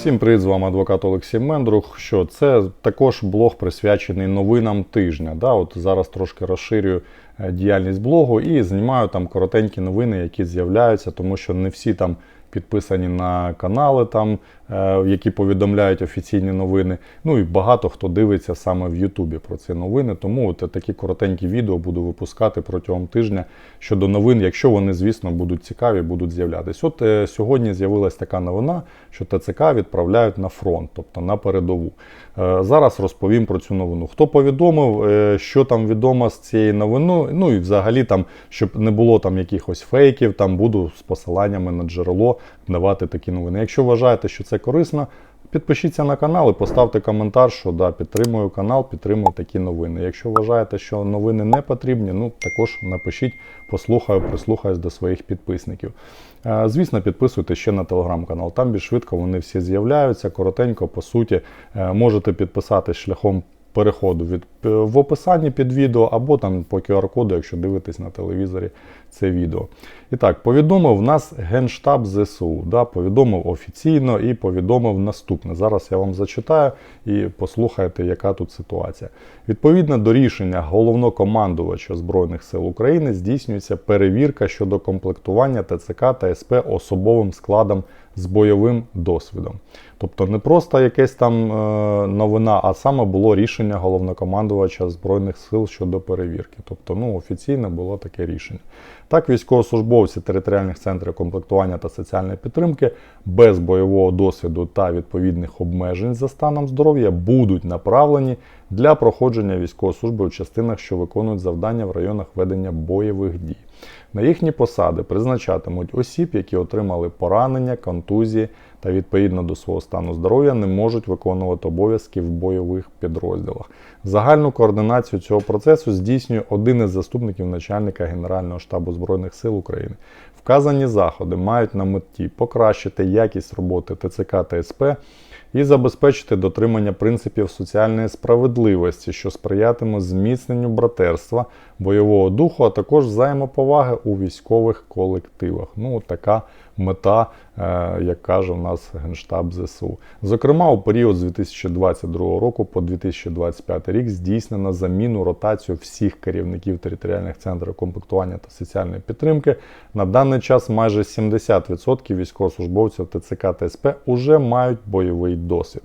Всім привіт, з вами адвокат Олексій Мендрух. Що це також блог присвячений новинам тижня. Да, от зараз трошки розширюю діяльність блогу і знімаю там коротенькі новини, які з'являються, тому що не всі там підписані на канали, там, е, які повідомляють офіційні новини. Ну і багато хто дивиться саме в Ютубі про ці новини. Тому от такі коротенькі відео буду випускати протягом тижня щодо новин, якщо вони, звісно, будуть цікаві, будуть з'являтися. От е, сьогодні з'явилася така новина, що ТЦК відправляють на фронт, тобто на передову. Е, зараз розповім про цю новину. Хто повідомив, е, що там відомо з цієї новини, ну і взагалі там, щоб не було там якихось фейків, там буду з посиланнями на джерело давати такі новини. Якщо вважаєте, що це корисно, підпишіться на канал і поставте коментар, що да, підтримую канал, підтримую такі новини. Якщо вважаєте, що новини не потрібні, ну також напишіть, послухаю, прислухаюсь до своїх підписників. Е, Звісно, підписуйтесь ще на телеграм-канал. Там більш швидко вони всі з'являються. Коротенько, по суті, е, можете підписатись шляхом переходу від е, в описанні під відео або там по QR-коду, якщо дивитесь на телевізорі це відео. І так, повідомив нас Генштаб ЗСУ. Да, повідомив офіційно і повідомив наступне. Зараз я вам зачитаю і послухайте, яка тут ситуація. Відповідно до рішення головнокомандувача Збройних сил України здійснюється перевірка щодо комплектування ТЦК та СП особовим складом з бойовим досвідом. Тобто не просто якась там е, новина, а саме було рішення головнокомандувача Збройних сил щодо перевірки. Тобто, ну, офіційно було таке рішення. Так, військовослужбовці територіальних центрів комплектування та соціальної підтримки без бойового досвіду та відповідних обмежень за станом здоров'я будуть направлені для проходження військової служби у частинах, що виконують завдання в районах ведення бойових дій. На їхні посади призначатимуть осіб, які отримали поранення, контузії та відповідно до свого стану здоров'я не можуть виконувати обов'язки в бойових підрозділах. Загальну координацію цього процесу здійснює один із заступників начальника Генерального штабу Збройних сил України. Вказані заходи мають на меті покращити якість роботи ТЦК та СП і забезпечити дотримання принципів соціальної справедливості, що сприятиме зміцненню братерства, бойового духу, а також взаємоповаги у військових колективах. Ну, така мета, е, як каже у нас Генштаб ЗСУ. Зокрема, у період з 2022 року по 2025 рік здійснено заміну ротацію всіх керівників територіальних центрів комплектування та соціальної підтримки. На даний час майже 70% військовослужбовців ТЦК та СП уже мають бойовий досвід.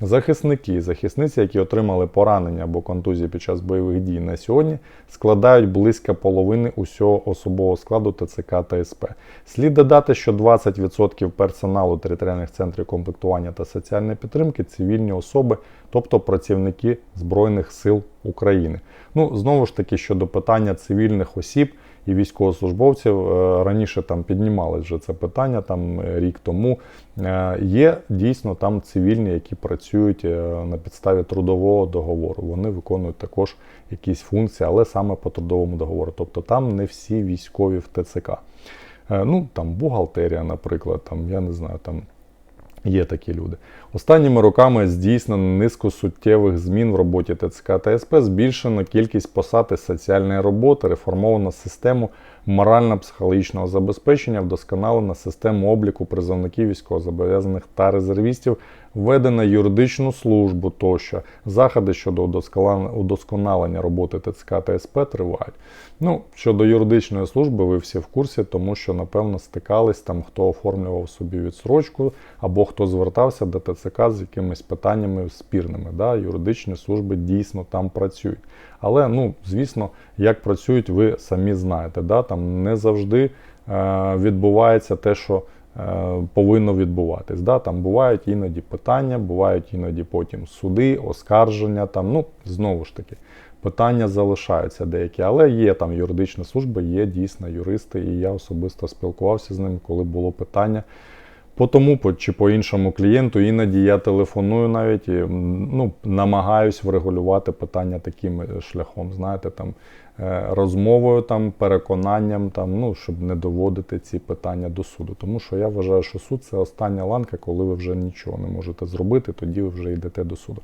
Захисники і захисниці, які отримали поранення або контузії під час бойових дій на сьогодні, складають близько половини усього особового складу ТЦК та СП. Слід додати, що 20% персоналу територіальних центрів комплектування та соціальної підтримки цивільні особи, тобто працівники Збройних сил України. Ну, знову ж таки, щодо питання цивільних осіб і військовослужбовців, е, раніше там піднімалось вже це питання там е, рік тому. Е, Є дійсно там цивільні, які працюють на підставі трудового договору. Вони виконують також якісь функції, але саме по трудовому договору. Тобто там не всі військові в ТЦК. Ну там бухгалтерія, наприклад, там я не знаю, там. Є такі люди. Останніми роками здійснено низку суттєвих змін в роботі ТЦК та СП, збільшено кількість посад із соціальної роботи, реформовано систему морально-психологічного забезпечення, вдосконалено систему обліку призовників військовозобов'язаних та резервістів, введено юридичну службу тощо. Заходи щодо удосконалення роботи ТЦК та СП тривають. Ну, щодо юридичної служби, ви всі в курсі, тому що, напевно, стикались там, хто оформлював собі відсрочку, або хто звертався до ТЦК з якимись питаннями спірними. Да? Юридичні служби дійсно там працюють. Але, ну, звісно, як працюють, ви самі знаєте. Да? Там не завжди е, відбувається те, що е, повинно відбуватись. Да? Там бувають іноді питання, бувають іноді потім суди, оскарження. Там, ну, знову ж таки, питання залишаються деякі, але є там юридичні служби, є дійсно юристи, і я особисто спілкувався з ними, коли було питання. По тому чи по іншому клієнту іноді я телефоную навіть ну, намагаюсь врегулювати питання таким е, шляхом. Знаєте, там розмовою, там, переконанням, там, ну, щоб не доводити ці питання до суду. Тому що я вважаю, що суд це остання ланка, коли ви вже нічого не можете зробити, тоді ви вже йдете до суду.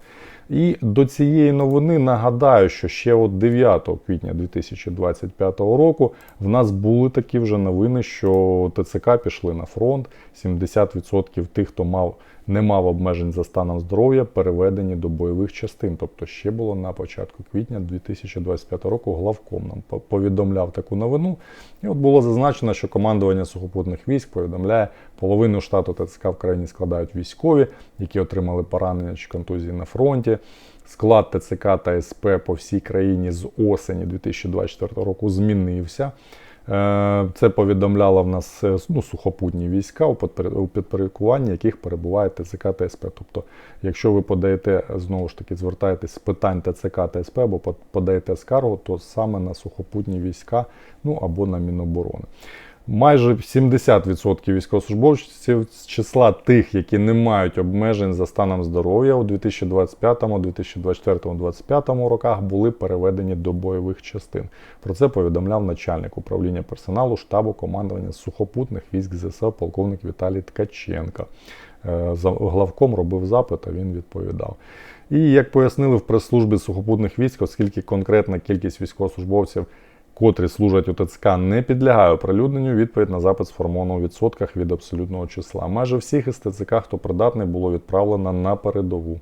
І до цієї новини нагадаю, що ще от 9 квітня 2025 року в нас були такі вже новини, що ТЦК пішли на фронт. 70% тих, хто мав не мав обмежень за станом здоров'я, переведені до бойових частин. Тобто ще було на початку квітня 2025 року. Главком нам повідомляв таку новину. І от було зазначено, що командування сухопутних військ повідомляє, половину штату ТЦК в країні складають військові, які отримали поранення чи контузії на фронті. Склад ТЦК та СП по всій країні з осені 2024 року змінився. Е, Це повідомляло в нас е, ну, сухопутні війська, у підпоряд- підпорядкуванні яких перебуває ТЦК та СП. Тобто, якщо ви подаєте, знову ж таки, звертаєтесь з питань ТЦК та СП або подаєте скаргу, то саме на сухопутні війська, ну або на Міноборони. Майже 70% військовослужбовців з числа тих, які не мають обмежень за станом здоров'я у 2025, 2024, 2025 роках були переведені до бойових частин. Про це повідомляв начальник управління персоналу штабу командування сухопутних військ ЗСУ полковник Віталій Ткаченко. Е, за- Главком робив запит, а він відповідав. І як пояснили в прес-службі сухопутних військ, оскільки конкретна кількість військовослужбовців котрі служать у ТЦК, не підлягає оприлюдненню, відповідь на запит сформовано у відсотках від абсолютного числа. Майже всіх із ТЦК, хто придатний, було відправлено на передову.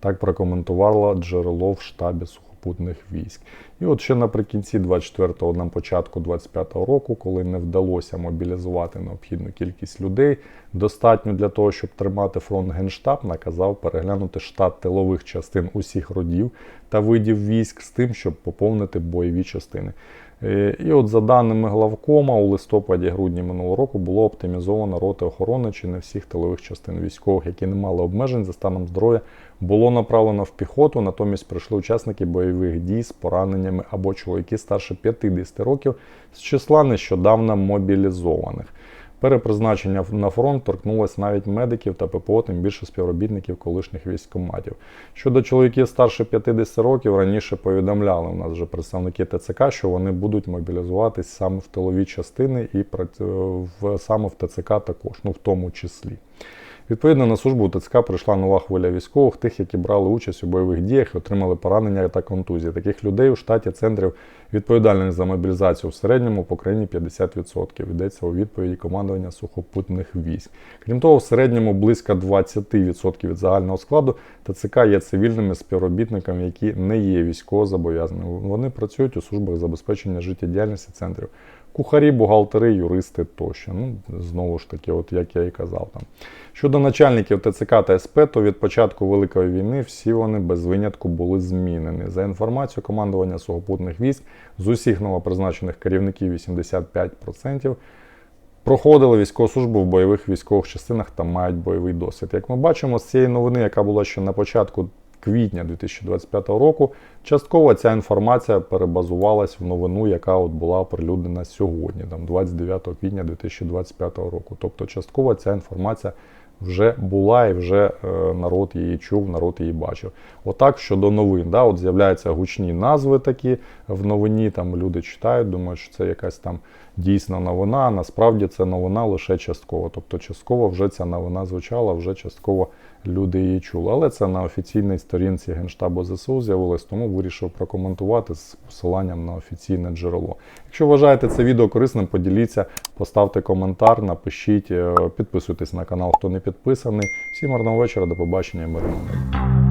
Так прокоментувало джерело в штабі сухопутних військ. І от ще наприкінці 24-го, на початку 25-го року, коли не вдалося мобілізувати необхідну кількість людей, достатньо для того, щоб тримати фронт Генштаб, наказав переглянути штат тилових частин усіх родів та видів військ з тим, щоб поповнити бойові частини. Е, І от за даними главкома, у листопаді-грудні минулого року було оптимізовано роти охорони чи не всіх тилових частин військових, які не мали обмежень за станом здоров'я, було направлено в піхоту. Натомість прийшли учасники бойових дій з пораненнями або чоловіки старше 50 років з числа нещодавно мобілізованих. Перепризначення на фронт торкнулося навіть медиків та ППО, тим більше співробітників колишніх військкоматів. Щодо чоловіків старше 50 років, раніше повідомляли у нас вже представники ТЦК, що вони будуть мобілізуватись саме в тилові частини і саме в ТЦК також, ну в тому числі. Відповідно, на службу ТЦК прийшла нова хвиля військових, тих, які брали участь у бойових діях отримали поранення та контузії. Таких людей у штаті центрів відповідальних за мобілізацію в середньому по країні 50%. Йдеться у відповіді командування сухопутних військ. Крім того, в середньому близько 20% від загального складу ТЦК є цивільними співробітниками, які не є військовозобов'язаними. Вони працюють у службах забезпечення життєдіяльності центрів. Кухарі, бухгалтери, юристи тощо. Ну, знову ж таки, от як я і казав там. Щодо начальників ТЦК та СП, то від початку Великої війни всі вони без винятку були змінені. За інформацією командування сухопутних військ, з усіх новопризначених керівників 85% проходили військову службу в бойових військових частинах та мають бойовий досвід. Як ми бачимо, з цієї новини, яка була ще на початку квітня 2025 року, частково ця інформація перебазувалась в новину, яка от була оприлюднена сьогодні, там 29 квітня 2025 року. Тобто, частково ця інформація вже була і вже е, народ її чув, народ її бачив. Отак щодо новин, да, от з'являються гучні назви такі в новині. Там люди читають, думають, що це якась там дійсна новина. а Насправді це новина лише частково. Тобто, частково вже ця новина звучала, вже частково люди її чули. Але це на офіційній сторінці Генштабу ЗСУ з'явилось, тому вирішив прокоментувати з посиланням на офіційне джерело. Якщо вважаєте це відео корисним, поділіться, поставте коментар, напишіть, е, підписуйтесь на канал, хто не підписаний. Всім гарного вечора, до побачення, беремо.